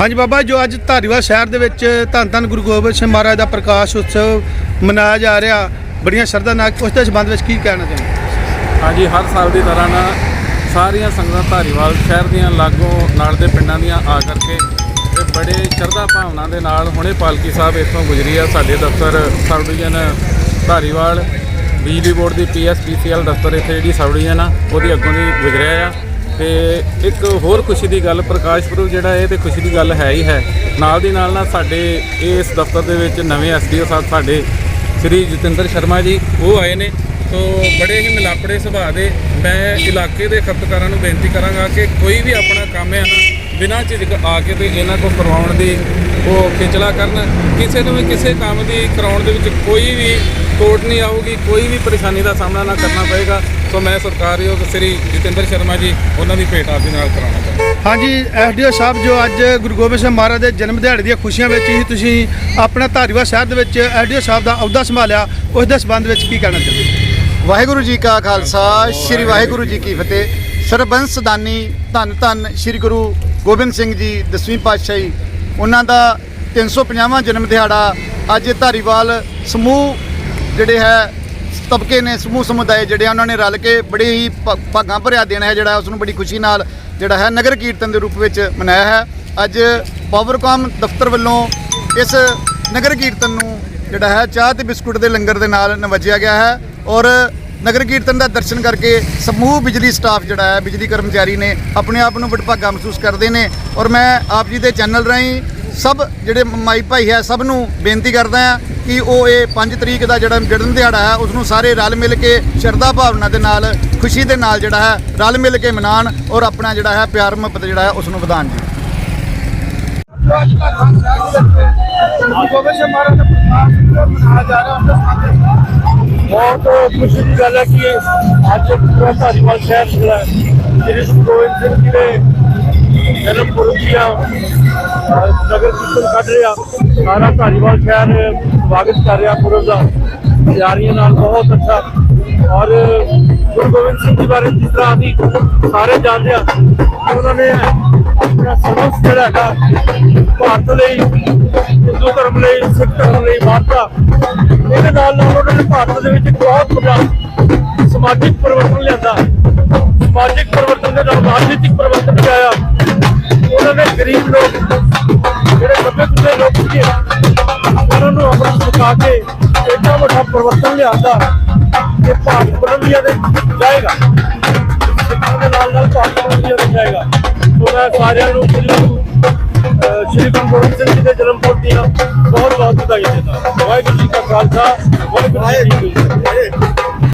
ਹਾਂਜੀ ਬਾਬਾ, ਜੋ ਅੱਜ ਧਾਰੀਵਾਲ ਸ਼ਹਿਰ ਦੇ ਵਿੱਚ ਧੰਨ ਧੰਨ ਗੁਰੂ ਗੋਬਿੰਦ ਸਿੰਘ ਮਹਾਰਾਜ ਦਾ ਪ੍ਰਕਾਸ਼ ਉਤਸਵ ਮਨਾਇਆ ਜਾ ਰਿਹਾ, ਬੜੀਆਂ ਸ਼ਰਧਾ ਨਾਲ, ਉਸ ਦੇ ਸੰਬੰਧ ਵਿੱਚ ਕੀ ਕਹਿਣਾ ਚਾਹੁੰਦੇ ਹਾਂਜੀ, ਹਰ ਸਾਲ ਦੀ ਤਰ੍ਹਾਂ ਨਾ ਸਾਰੀਆਂ ਸੰਗਤਾਂ ਧਾਰੀਵਾਲ ਸ਼ਹਿਰ ਦੀਆਂ ਲਾਗੋਂ ਨਾਲ ਦੇ ਪਿੰਡਾਂ ਦੀਆਂ ਆ ਕਰਕੇ ਤੇ ਬੜੇ ਸ਼ਰਧਾ ਭਾਵਨਾ ਦੇ ਨਾਲ ਹੁਣੇ ਪਾਲਕੀ ਸਾਹਿਬ ਇੱਥੋਂ ਗੁਜ਼ਰੀ ਆ। ਸਾਡੇ ਦਫ਼ਤਰ ਸਬ ਡਿਵੀਜ਼ਨ ਧਾਰੀਵਾਲ, ਬਿਜਲੀ ਬੋਰਡ ਦੀ ਪੀਐਸਪੀਸੀਐਲ ਦਫ਼ਤਰ ਇੱਥੇ ਜਿਹੜੀ ਸਬ ਡਿਵੀਜ਼ਨ ਆ, ਉਹਦੀ ਅੱਗੋਂ ਦੀ ਗੁਜ਼ਰਿਆ ਆ। ਤੇ ਇੱਕ ਹੋਰ ਖੁਸ਼ੀ ਦੀ ਗੱਲ ਪ੍ਰਕਾਸ਼ ਪੁਰਬ ਜਿਹੜਾ ਇਹ ਤੇ ਖੁਸ਼ੀ ਦੀ ਗੱਲ ਹੈ ਹੀ ਹੈ। ਨਾਲ ਦੀ ਨਾਲ ਨਾ ਸਾਡੇ ਇਸ ਦਫ਼ਤਰ ਦੇ ਵਿੱਚ ਨਵੇਂ ਐਸਡੀਓ ਸਾਹਿਬ ਸਾਡੇ ਸ੍ਰੀ ਜਤਿੰਦਰ ਸ਼ਰਮਾ ਜੀ ਉਹ ਆਏ ਨੇ। ਸੋ ਬੜੇ ਹੀ ਮਿਲਾਪੜੇ ਸੁਭਾਅ ਦੇ ਮੈਂ ਇਲਾਕੇ ਦੇ ਖਪਤਕਾਰਾਂ ਨੂੰ ਬੇਨਤੀ ਕਰਾਂਗਾ ਕਿ ਕੋਈ ਵੀ ਆਪਣਾ ਕੰਮ ਹੈ ਨਾ, ਬਿਨਾਂ ਝਿਜਕ ਆ ਕੇ ਤੇ ਇਹਨਾਂ ਕੋਲ ਕਰਵਾਉਣ ਦੀ ਉਹ ਖਿਚਲਾ ਕਰਨ। ਕਿਸੇ ਨੂੰ ਵੀ ਕਿਸੇ ਕੰਮ ਦੀ ਕਰਾਉਣ ਦੇ ਵਿੱਚ ਕੋਈ ਵੀ ਕੋਟ ਨਹੀਂ ਆਊਗੀ, ਕੋਈ ਵੀ ਪਰੇਸ਼ਾਨੀ ਦਾ ਸਾਹਮਣਾ ਨਾ ਕਰਨਾ ਪਏਗਾ। ਸੋ ਮੈਂ ਸਰਕਾਰਯੋਗ ਸ੍ਰੀ ਜਤਿੰਦਰ ਸ਼ਰਮਾ ਜੀ ਉਹਨਾਂ ਦੀ ਭੇਟ ਆਪ ਦੇ ਨਾਲ ਕਰਾਉਣਾ ਚਾਹੁੰਦਾ ਹਾਂਜੀ ਐਸਡੀਓ ਸਾਹਿਬ ਜੋ ਅੱਜ ਗੁਰੂ ਗੋਬਿੰਦ ਸਿੰਘ ਮਹਾਰਾਜ ਦੇ ਜਨਮ ਦਿਹਾੜੇ ਦੀਆਂ ਖੁਸ਼ੀਆਂ ਵਿੱਚ ਹੀ ਤੁਸੀਂ ਆਪਣਾ ਧਾਰੀਵਾਲ ਸ਼ਹਿਰ ਦੇ ਵਿੱਚ ਐਸਡੀਓ ਸਾਹਿਬ ਦਾ ਅਹੁਦਾ ਸੰਭਾਲਿਆ ਉਸ ਦੇ ਸੰਬੰਧ ਵਿੱਚ ਕੀ ਕਹਿਣਾ ਚਾਹੁੰਦੇ ਵਾਹਿਗੁਰੂ ਜੀ ਕਾ ਖਾਲਸਾ ਸ੍ਰੀ ਵਾਹਿਗੁਰੂ ਜੀ ਕੀ ਫਤਿਹ। ਸਰਬੰਸ ਦਾਨੀ ਧੰਨ ਧੰਨ ਸ੍ਰੀ ਗੁਰੂ ਗੋਬਿੰਦ ਸਿੰਘ ਜੀ ਦਸਵੀਂ ਪਾਤਸ਼ਾਹੀ। ਉਹਨਾਂ ਦਾ 350ਵਾਂ ਜਨਮ ਦਿਹਾੜਾ ਅੱਜ ਧਾਰੀਵਾਲ ਸਮੂਹ ਜਿਹੜੇ ਹੈ ਤਬਕੇ ਨੇ ਸਮੂਹ ਸਮੁਦਾਇ ਜਿਹੜੇ ਆ, ਉਹਨਾਂ ਨੇ ਰਲ ਕੇ ਬੜੇ ਹੀ ਭ- ਭਾਗਾਂ ਭਰਿਆ ਦਿਨ ਹੈ ਜਿਹੜਾ ਉਸ ਨੂੰ ਬੜੀ ਖੁਸ਼ੀ ਨਾਲ ਜਿਹੜਾ ਹੈ ਨਗਰ ਕੀਰਤਨ ਦੇ ਰੂਪ ਵਿੱਚ ਮਨਾਇਆ ਹੈ। ਅੱਜ ਪਾਵਰਕਾਮ ਦਫ਼ਤਰ ਵੱਲੋਂ ਇਸ ਨਗਰ ਕੀਰਤਨ ਨੂੰ ਜਿਹੜਾ ਹੈ ਚਾਹ ਤੇ ਬਿਸਕੁਟ ਦੇ ਲੰਗਰ ਦੇ ਨਾਲ ਨਵਾਜਿਆ ਗਿਆ ਹੈ ਔਰ ਨਗਰ ਕੀਰਤਨ ਦਾ ਦਰਸ਼ਨ ਕਰਕੇ ਸਮੂਹ ਬਿਜਲੀ ਸਟਾਫ ਜਿਹੜਾ ਹੈ ਬਿਜਲੀ ਕਰਮਚਾਰੀ ਨੇ ਆਪਣੇ ਆਪ ਨੂੰ ਵਡਭਾਗਾ ਮਹਿਸੂਸ ਕਰਦੇ ਨੇ ਔਰ ਮੈਂ ਆਪ ਜੀ ਦੇ ਚੈਨਲ ਰਾਹੀਂ ਸਭ ਜਿਹੜੇ ਮਾਈ ਭਾਈ ਹੈ, ਸਭ ਨੂੰ ਬੇਨਤੀ ਕਰਦਾ ਹਾਂ ਕਿ ਉਹ ਇਹ 5 ਤਰੀਕ ਦਾ ਜਿਹੜਾ ਜਨਮ ਦਿਹਾੜਾ ਹੈ, ਉਸ ਨੂੰ ਸਾਰੇ ਰਲ ਮਿਲ ਕੇ ਸ਼ਰਧਾ ਭਾਵਨਾ ਦੇ ਨਾਲ, ਖੁਸ਼ੀ ਦੇ ਨਾਲ ਜਿਹੜਾ ਹੈ, ਰਲ ਮਿਲ ਕੇ ਮਨਾਉਣ ਔਰ ਆਪਣਾ ਜਿਹੜਾ ਹੈ ਪਿਆਰ ਮੁਹੱਬਤ ਜਿਹੜਾ ਹੈ, ਉਸ ਨੂੰ ਵਧਾਉਣ ਜੀ। ਬਹੁਤ ਖੁਸ਼ੀ ਦੀ ਗੱਲ ਹੈ ਕਿ ਅੱਜ ਪੂਰਾ ਧਾਰੀਵਾਲ ਸ਼ਹਿਰ ਜਿਹੜਾ ਸ੍ਰੀ ਗੋਬਿੰਦ ਸਿੰਘ ਜੀ ਦੇ ਜਨਮ ਨਗਰ ਕੀਰਤਨ ਕੱਢ ਰਿਹਾ। ਸਾਰਾ ਧਾਰੀਵਾਲ ਸ਼ਹਿਰ ਸਵਾਗਤ ਕਰ ਰਿਹਾ ਪੁਰਬ ਦਾ। ਤਿਆਰੀਆਂ ਨਾਲ ਬਹੁਤ ਅੱਛਾ। ਔਰ ਗੁਰੂ ਗੋਬਿੰਦ ਸਿੰਘ ਜੀ ਬਾਰੇ ਜਿਸ ਤਰ੍ਹਾਂ ਅਸੀਂ ਸਾਰੇ ਜਾਣਦੇ ਹਾਂ, ਉਹਨਾਂ ਨੇ ਆਪਣਾ ਸਰਵਿਸ ਜਿਹੜਾ ਹੈਗਾ, ਭਾਰਤ ਲਈ, ਹਿੰਦੂ ਧਰਮ ਲਈ, ਸਿੱਖ ਧਰਮ ਲਈ ਵਾਰਤਾ ਇਹਦੇ ਨਾਲ ਨਾਲ ਉਹਨਾਂ ਨੇ ਭਾਰਤ ਦੇ ਵਿੱਚ ਬਹੁਤ ਵੱਡਾ ਸਮਾਜਿਕ ਪਰਿਵਰਤਨ ਲਿਆਂਦਾ। ਸਮਾਜਿਕ ਪਰਿਵਰਤਨ ਦੇ ਨਾਲ ਰਾਜਨੀਤਿਕ ਪਰਿਵਰਤਨ ਵੀ ਆਇਆ। ਗਰੀਬ ਲੋਕ, ਜਿਹੜੇ ਦੱਬੇ ਕੁੱਤੇ ਲੋਕ ਸੀਗੇ, ਉਹਨਾਂ ਨੂੰ ਆਪਣਾ ਸਿਖਾ ਕੇ ਇੰਨਾ ਵੱਡਾ ਪਰਿਵਰਤਨ ਲਿਆਂਦਾ ਕਿ ਭਾਰਤ ਬਦਲਿਆ ਦੇ ਜਾਏਗਾ। ਸਿੱਖਾਂ ਦੇ ਨਾਲ ਨਾਲ ਭਾਰਤ ਬਦਲਿਆ ਦੇ ਜਾਏਗਾ। ਸੋ ਮੈਂ ਸਾਰਿਆਂ ਨੂੰ ਸ੍ਰੀ ਗੁਰੂ ਸ਼੍ਰੀ ਗੁਰੂ ਗੋਬਿੰਦ ਸਿੰਘ ਜੀ ਦੇ ਜਨਮ ਦਿਨ ਦੀਆਂ ਬਹੁਤ ਬਹੁਤ ਵਧਾਈ ਦਿੰਦਾ। ਵਾਹਿਗੁਰੂ ਜੀ ਕਾ ਖਾਲਸਾ, ਵਾਹਿਗੁਰੂ ਜੀ ਕੀ ਫਤਿਹ।